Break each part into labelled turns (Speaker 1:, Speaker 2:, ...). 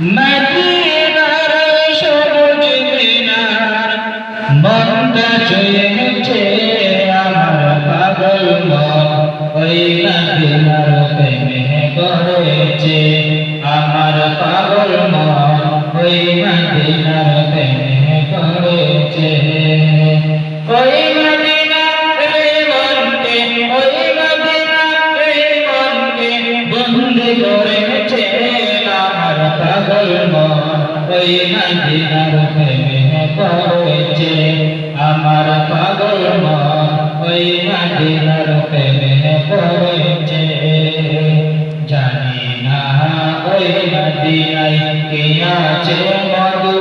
Speaker 1: মদিনার সবুজ মিনার মনটা ছুঁয়েছে আমার পাগল মন। ওই মদিনার প্রেমে করেছে আমার পাগল মন। ওই পাগল মন ওই মদিনার প্রেমে পড়েছে আমার পাগল মন ওই মদিনার প্রেমে পড়েছে জানি না ওই মদিনায় কে আছে মধু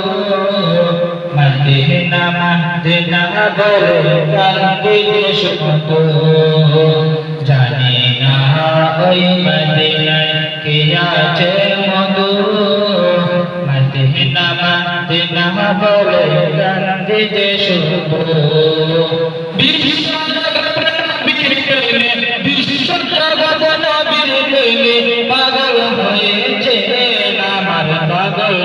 Speaker 1: মদিনা মদিনা বলে কান্দিতে শুধু জানি না ওই মদিনায় কে আছে মদিনা বলে কান্দিতে শুধু বিশ্ব বিশ্ব জগৎ নবীর প্রেমে পাগল হয়েছে আমার পাগল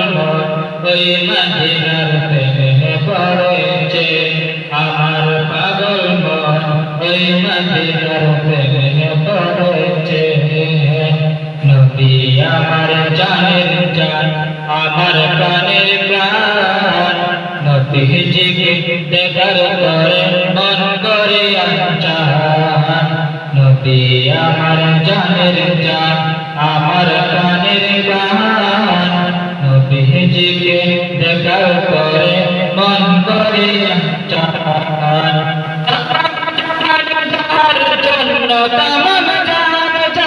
Speaker 1: ওই মদিনার প্রেমে পড়েছে আমার পাগল ওই মদিনার প্রেমে পড়েছে নবী আমার জান আমার প্রাণের প্রাণ। নদী দেখার করে মন করে আচার নদী আমার জানের জান, আমার প্রাণের প্রাণ। নদী দেখার করে মন করে আচার জন্য